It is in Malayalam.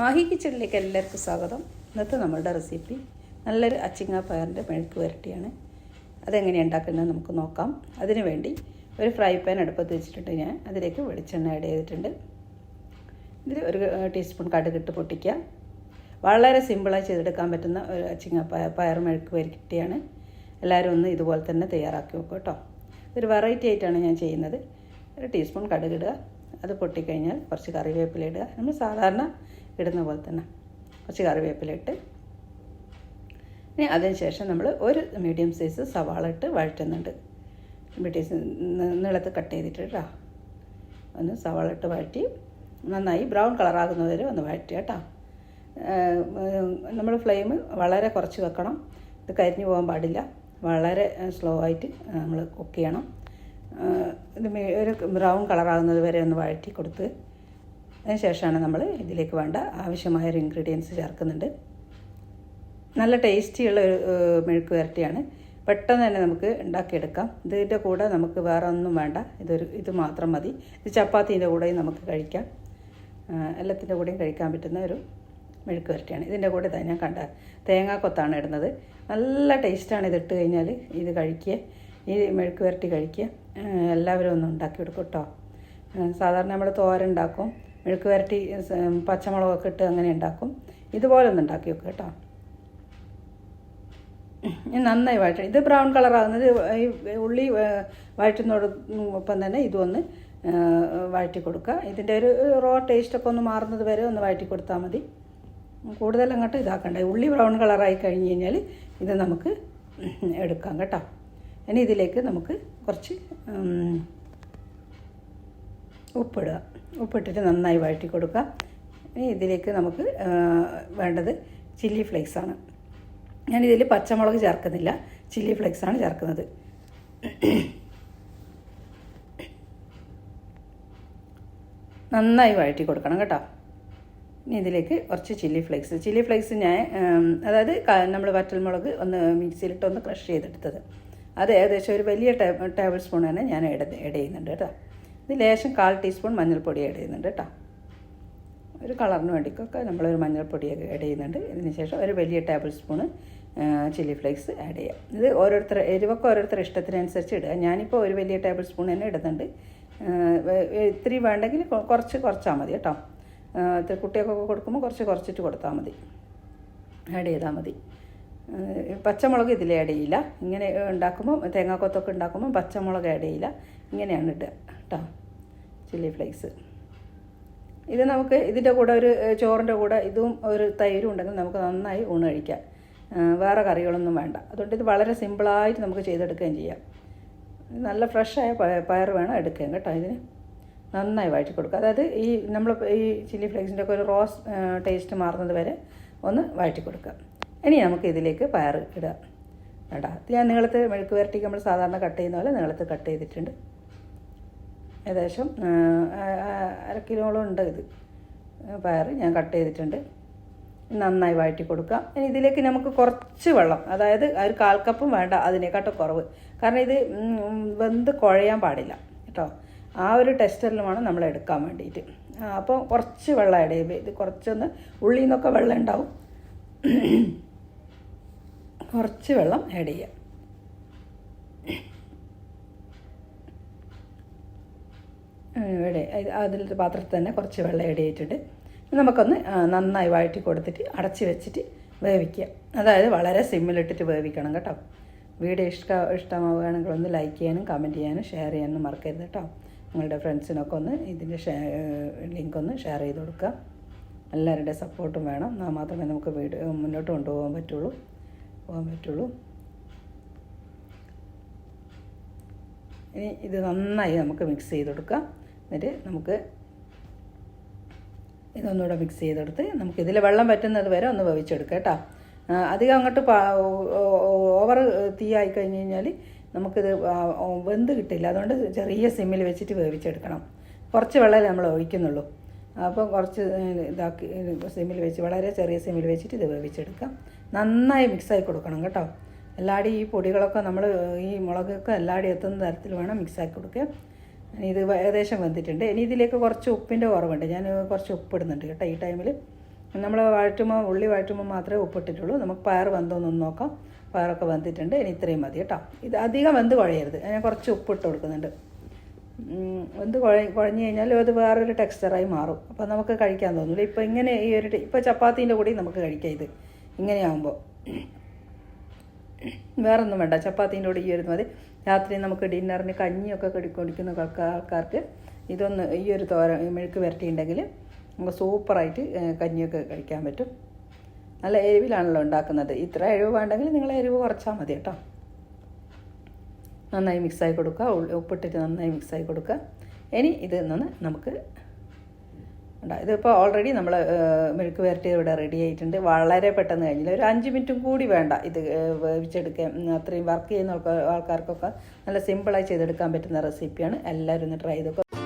മാഹി കിച്ചണിലേക്ക് എല്ലാവർക്കും സ്വാഗതം. ഇന്നത്തെ നമ്മളുടെ റെസിപ്പി നല്ലൊരു അച്ചിങ്ങ പയറിന്റെ മെഴുക്ക് വരട്ടിയാണ് അതെങ്ങനെയാണ് ഉണ്ടാക്കുന്നത് നമുക്ക് നോക്കാം. അതിനു വേണ്ടി ഒരു ഫ്രൈ പാൻ അടുപ്പത്ത് വെച്ചിട്ടുണ്ട് ഞാൻ. അതിലേക്ക് വെളിച്ചെണ്ണ ആഡ് ചെയ്തിട്ടുണ്ട്. ഇതിൽ ഒരു ടീസ്പൂൺ കടുകിട്ട് പൊട്ടിക്കുക. വളരെ സിമ്പിളായി ചെയ്തെടുക്കാൻ പറ്റുന്ന ഒരു അച്ചിങ്ങ പയർ മെഴുക്ക് വരട്ടിയാണ് എല്ലാവരും ഒന്ന് ഇതുപോലെ തന്നെ തയ്യാറാക്കി നോക്കും കേട്ടോ. ഇതൊരു വെറൈറ്റി ആയിട്ടാണ് ഞാൻ ചെയ്യുന്നത്. ഒരു ടീസ്പൂൺ കടുകിടുക. അത് പൊട്ടിക്കഴിഞ്ഞാൽ കുറച്ച് കറിവേപ്പില ഇടുക. നമ്മൾ സാധാരണ ഇടുന്ന പോലെ തന്നെ കുറച്ച് കറിവേപ്പില ഇട്ട് ഇനി അതിന് ശേഷം നമ്മൾ ഒരു മീഡിയം സൈസ് സവാള ഇട്ട് വഴറ്റുന്നുണ്ട്. മീഡിയം നീളത്ത് കട്ട് ചെയ്തിട്ട് കേട്ടോ ഒന്ന് സവാള ഇട്ട് വഴറ്റി നന്നായി ബ്രൗൺ കളറാകുന്നവരെ ഒന്ന് വഴറ്റി കേട്ടോ നമ്മൾ ഫ്ലെയിം വളരെ കുറച്ച് വെക്കണം. ഇത് കരിഞ്ഞു പോകാൻ പാടില്ല. വളരെ സ്ലോ ആയിട്ട് നമ്മൾ കുക്ക് ചെയ്യണം. ഒരു ബ്രൗൺ കളറാകുന്നത് വരെ ഒന്ന് വഴറ്റി കൊടുത്ത് അതിന് ശേഷമാണ് നമ്മൾ ഇതിലേക്ക് വേണ്ട ആവശ്യമായ ഒരു ഇൻഗ്രീഡിയൻസ് ചേർക്കുന്നുണ്ട്. നല്ല ടേസ്റ്റിയുള്ള ഒരു മെഴുക്ക് വരട്ടിയാണ്. പെട്ടെന്ന് തന്നെ നമുക്ക് ഉണ്ടാക്കിയെടുക്കാം. ഇതിന്റെ കൂടെ നമുക്ക് വേറെ ഒന്നും വേണ്ട. ഇതൊരു ഇത് മാത്രം മതി. ഇത് ചപ്പാത്തീന്റെ കൂടെയും നമുക്ക് കഴിക്കാം. എല്ലാത്തിന്റെ കൂടെയും കഴിക്കാൻ പറ്റുന്ന ഒരു മെഴുക്ക് വരട്ടിയാണ്. ഇതിന്റെ കൂടെ ഞാൻ കണ്ട തേങ്ങാക്കൊത്താണ് ഇടുന്നത്. നല്ല ടേസ്റ്റാണ് ഇത് ഇട്ട് കഴിഞ്ഞാൽ ഇത് കഴിക്കുക. ഈ മെഴുക്ക് വരട്ടി കഴിക്കുക എല്ലാവരും ഒന്ന് ഉണ്ടാക്കി കൊടുക്കും കേട്ടോ സാധാരണ നമ്മൾ തോരൻ ഉണ്ടാക്കും. മെഴുക്ക് വരട്ടി പച്ചമുളകൊക്കെ ഇട്ട് അങ്ങനെ ഉണ്ടാക്കും. ഇതുപോലെ ഒന്ന് ഉണ്ടാക്കി വെക്കുക കേട്ടോ നന്നായി വഴറ്റണം. ഇത് ബ്രൗൺ കളറാകുന്നത് ഈ ഉള്ളി വഴറ്റുന്നതോടൊപ്പം തന്നെ ഇതൊന്ന് വഴറ്റി കൊടുക്കുക. ഇതിന്റെ ഒരു റോ ടേസ്റ്റൊക്കെ ഒന്ന് മാറുന്നത് വരെ ഒന്ന് വഴറ്റി കൊടുത്താൽ മതി. കൂടുതൽ അങ്ങോട്ട് ഇതാക്കണ്ട ഉള്ളി ബ്രൗൺ കളറായി കഴിഞ്ഞ് കഴിഞ്ഞാൽ ഇത് നമുക്ക് എടുക്കാം കേട്ടോ. ഇനി ഇതിലേക്ക് നമുക്ക് കുറച്ച് ഉപ്പിടുക. ഉപ്പിട്ടിട്ട് നന്നായി വഴറ്റി കൊടുക്കുക. ഇനി ഇതിലേക്ക് നമുക്ക് വേണ്ടത് ചില്ലി ഫ്ലേക്സാണ് ഞാനിതിൽ പച്ചമുളക് ചേർക്കുന്നില്ല. ചില്ലി ഫ്ലേക്സാണ് ചേർക്കുന്നത്. നന്നായി വഴറ്റി കൊടുക്കണം കേട്ടോ. ഇനി ഇതിലേക്ക് കുറച്ച് ചില്ലി ഫ്ലേക്സ്. ചില്ലി ഫ്ലേക്സ് ഞാൻ അതായത് നമ്മൾ വറ്റൽമുളക് ഒന്ന് മിക്സിയിലിട്ട് ഒന്ന് ക്രഷ് ചെയ്തെടുത്തത്. അത് ഏകദേശം ഒരു വലിയ ടേബിൾ സ്പൂൺ തന്നെ ഞാൻ ഇട ഇട ചെയ്യുന്നുണ്ട് കേട്ടോ. ഇത് ലേശം കാൽ ടീസ്പൂൺ മഞ്ഞൾപ്പൊടി ഇട ചെയ്യുന്നുണ്ട് കേട്ടോ. ഒരു കളറിന് വേണ്ടിക്കൊക്കെ നമ്മളൊരു മഞ്ഞൾപ്പൊടിയൊക്കെ ആഡ് ചെയ്യുന്നുണ്ട്. ഇതിന് ശേഷം ഒരു വലിയ tablespoon chilli flakes add ചെയ്യാം. ഇത് ഓരോരുത്തർ എരിവൊക്കെ ഓരോരുത്തർ ഇഷ്ടത്തിനനുസരിച്ച് ഇടുക. ഞാനിപ്പോൾ ഒരു വലിയ ടേബിൾ സ്പൂൺ തന്നെ ഇടുന്നുണ്ട്. ഇത്തിരി വേണ്ടെങ്കിൽ കുറച്ച് കുറച്ചാൽ മതി കേട്ടോ. കുട്ടികൾക്കൊക്കെ കൊടുക്കുമ്പോൾ കുറച്ച് കുറച്ചിട്ട് കൊടുത്താൽ മതി. ആഡ് ചെയ്താൽ മതി. പച്ചമുളക് ഇതിൽ ആഡ് ചെയ്യില്ല. ഇങ്ങനെ ഉണ്ടാക്കുമ്പോൾ തേങ്ങാക്കൊത്തൊക്കെ ഉണ്ടാക്കുമ്പോൾ പച്ചമുളക് ആഡ് ചെയ്യില്ല. ഇങ്ങനെയാണ് ഇടുക കേട്ടോ ചില്ലി ഫ്ലേക്സ് ഇത് നമുക്ക് ഇതിന്റെ കൂടെ ഒരു ചോറിന്റെ കൂടെ ഇതും ഒരു തൈരും ഉണ്ടെങ്കിൽ നമുക്ക് നന്നായി ഊണ് കഴിക്കാം വേറെ കറികളൊന്നും വേണ്ട. അതുകൊണ്ട് ഇത് വളരെ സിമ്പിളായിട്ട് നമുക്ക് ചെയ്തെടുക്കുകയും ചെയ്യാം. നല്ല ഫ്രഷായ പയർ വേണം എടുക്കുകയും കേട്ടോ ഇതിന്. നന്നായി വഴറ്റി കൊടുക്കുക. അതായത് ഈ നമ്മൾ ഈ ചില്ലി ഫ്ലേക്സിന്റെ ഒക്കെ ഒരു റോസ് ടേസ്റ്റ് മാറുന്നത് വരെ ഒന്ന് വഴറ്റി കൊടുക്കുക. ഇനി നമുക്ക് ഇതിലേക്ക് പയർ ഇടുക. വേണ്ട ഞാൻ നീളത്ത് മെഴുക്ക് വരട്ടിക്ക് നമ്മൾ സാധാരണ കട്ട് ചെയ്യുന്ന പോലെ നീളത്ത് കട്ട് ചെയ്തിട്ടുണ്ട്. ഏകദേശം അര കിലോളം ഉണ്ട് ഇത്. പയർ ഞാൻ കട്ട് ചെയ്തിട്ടുണ്ട്. നന്നായി വഴറ്റി കൊടുക്കാം. ഇനി ഇതിലേക്ക് നമുക്ക് കുറച്ച് വെള്ളം അതായത് ഒരു കാൽ കപ്പും വേണ്ട അതിനേക്കാട്ടും കുറവ്. കാരണം ഇത് വെന്ത് കുഴയാൻ പാടില്ല കേട്ടോ. ആ ഒരു ടെസ്റ്ററിൽ വേണം നമ്മൾ എടുക്കാൻ വേണ്ടിയിട്ട്. അപ്പോൾ കുറച്ച് വെള്ളം ആഡ് ഇത് കുറച്ചൊന്ന് ഉള്ളിൽ നിന്നൊക്കെ വെള്ളം ഉണ്ടാവും. കുറച്ച് വെള്ളം ആഡ് ചെയ്യാം. ഇവിടെ അതിൽ പാത്രത്തിൽ തന്നെ കുറച്ച് വെള്ളം ആഡ് ചെയ്തിട്ടുണ്ട്. നമുക്കൊന്ന് നന്നായി വഴറ്റി കൊടുത്തിട്ട് അടച്ച് വെച്ചിട്ട് വേവിക്കുക. അതായത് വളരെ സിമ്മിലിട്ടിട്ട് വേവിക്കണം കേട്ടോ. വീഡിയോ ഇഷ്ട ഇഷ്ടമാവുകയാണെങ്കിൽ ഒന്ന് ലൈക്ക് ചെയ്യാനും കമന്റ് ചെയ്യാനും ഷെയർ ചെയ്യാനും മറക്കരുത് കേട്ടോ. നിങ്ങളുടെ ഫ്രണ്ട്സിനൊക്കെ ഒന്ന് ഇതിന്റെ ലിങ്ക് ഒന്ന് ഷെയർ ചെയ്ത് കൊടുക്കുക. എല്ലാവരുടെ സപ്പോർട്ടും വേണം. എന്നാൽ മാത്രമേ നമുക്ക് വീഡിയോ മുന്നോട്ട് കൊണ്ടുപോകാൻ പറ്റുള്ളൂ. പോകാൻ പറ്റുള്ളൂ. ഇനി ഇത് നന്നായി നമുക്ക് മിക്സ് ചെയ്ത് കൊടുക്കാം എന്നിട്ട് നമുക്ക് ഇതൊന്നുകൂടെ മിക്സ് ചെയ്തെടുത്ത് നമുക്ക് ഇതിൽ വെള്ളം പറ്റുന്നത് വരെ ഒന്ന് വേവിച്ചെടുക്കാം കേട്ടോ. അധികം അങ്ങോട്ട് ഓവർ തീ ആയി കഴിഞ്ഞ് കഴിഞ്ഞാൽ നമുക്കിത് വെന്ത് കിട്ടില്ല. അതുകൊണ്ട് ചെറിയ സിമ്മിൽ വെച്ചിട്ട് വേവിച്ചെടുക്കണം. കുറച്ച് വെള്ളമേ നമ്മൾ ഒഴിക്കുന്നുള്ളൂ. അപ്പോൾ കുറച്ച് ഇതാക്കി സിമ്മിൽ വെച്ച് വളരെ ചെറിയ സിമ്മിൽ വെച്ചിട്ട് ഇത് വേവിച്ചെടുക്കാം. നന്നായി മിക്സായി കൊടുക്കണം കേട്ടോ. എല്ലാടി ഈ പൊടികളൊക്കെ നമ്മൾ ഈ മുളകൊക്കെ എല്ലാടി എത്തുന്ന തരത്തിൽ വേണം മിക്സാക്കി കൊടുക്കുക. ഇത് ഏകദേശം വെന്തിട്ടുണ്ട്. ഇനി ഇതിലേക്ക് കുറച്ച് ഉപ്പിന്റെ കുറവുണ്ട്. ഞാൻ കുറച്ച് ഉപ്പ് ഇടുന്നുണ്ട് കേട്ടോ ഈ ടൈമിൽ നമ്മൾ വഴറ്റുമ്പോൾ ഉള്ളി വഴറ്റുമ്പോൾ മാത്രമേ ഉപ്പിട്ടിട്ടുള്ളൂ. നമുക്ക് പയർ വെന്തോന്നൊന്ന് നോക്കാം. പയറൊക്കെ വന്നിട്ടുണ്ട് ഇനി ഇത്രയും മതി കേട്ടോ. ഇത് അധികം വെന്ത് കുഴയരുത്. ഞാൻ കുറച്ച് ഉപ്പിട്ട് കൊടുക്കുന്നുണ്ട്. വെന്ത് കുഴ കുഴഞ്ഞു കഴിഞ്ഞാൽ അത് വേറൊരു ടെക്സ്ചറായി മാറും. അപ്പോൾ നമുക്ക് കഴിക്കാൻ തോന്നില്ല ഇപ്പോൾ ഇങ്ങനെ ഈ ഒരു ഇപ്പോൾ ചപ്പാത്തീന്റെ കൂടി നമുക്ക് കഴിക്കാം ഇത്. ഇങ്ങനെയാകുമ്പോൾ വേറെ ഒന്നും വേണ്ട. ചപ്പാത്തിന്റെ കൂടെ ഈ ഒരു മതി. രാത്രി നമുക്ക് ഡിന്നറിന് കഞ്ഞിയൊക്കെ കടി കുടിക്കുന്ന ആൾക്കാ- ആൾക്കാർക്ക് ഇതൊന്ന് ഈ ഒരു തോര മെഴുക്ക് വരട്ടിയുണ്ടെങ്കിൽ നമുക്ക് സൂപ്പറായിട്ട് കഞ്ഞിയൊക്കെ കഴിക്കാൻ പറ്റും. നല്ല എരിവിലാണല്ലോ ഉണ്ടാക്കുന്നത്. ഇത്ര എരിവ് വേണ്ടെങ്കിൽ നിങ്ങൾ എരിവ് കുറച്ചാൽ മതി കേട്ടോ. നന്നായി മിക്സായി കൊടുക്കുക. ഉപ്പിട്ടിട്ട് നന്നായി മിക്സായി കൊടുക്കുക. ഇനി ഇത് നിന്ന് നമുക്ക് ഇതിപ്പോൾ ഓൾറെഡി നമ്മൾ മെഴുക്ക് വരട്ടി ഇവിടെ റെഡി ആയിട്ടുണ്ട്. വളരെ പെട്ടെന്ന് കഴിഞ്ഞില്ല. ഒരു അഞ്ച് മിനിറ്റും കൂടി വേണ്ട ഇത് വേവിച്ചെടുക്കാം വേവിച്ചെടുക്കാൻ. അത്രയും വർക്ക് ചെയ്യുന്ന ആൾക്കാർ ആൾക്കാർക്കൊക്കെ നല്ല സിമ്പിളായി ചെയ്തെടുക്കാൻ പറ്റുന്ന റെസിപ്പിയാണ് എല്ലാവരും ഒന്ന് ട്രൈ ചെയ്തൊക്കെ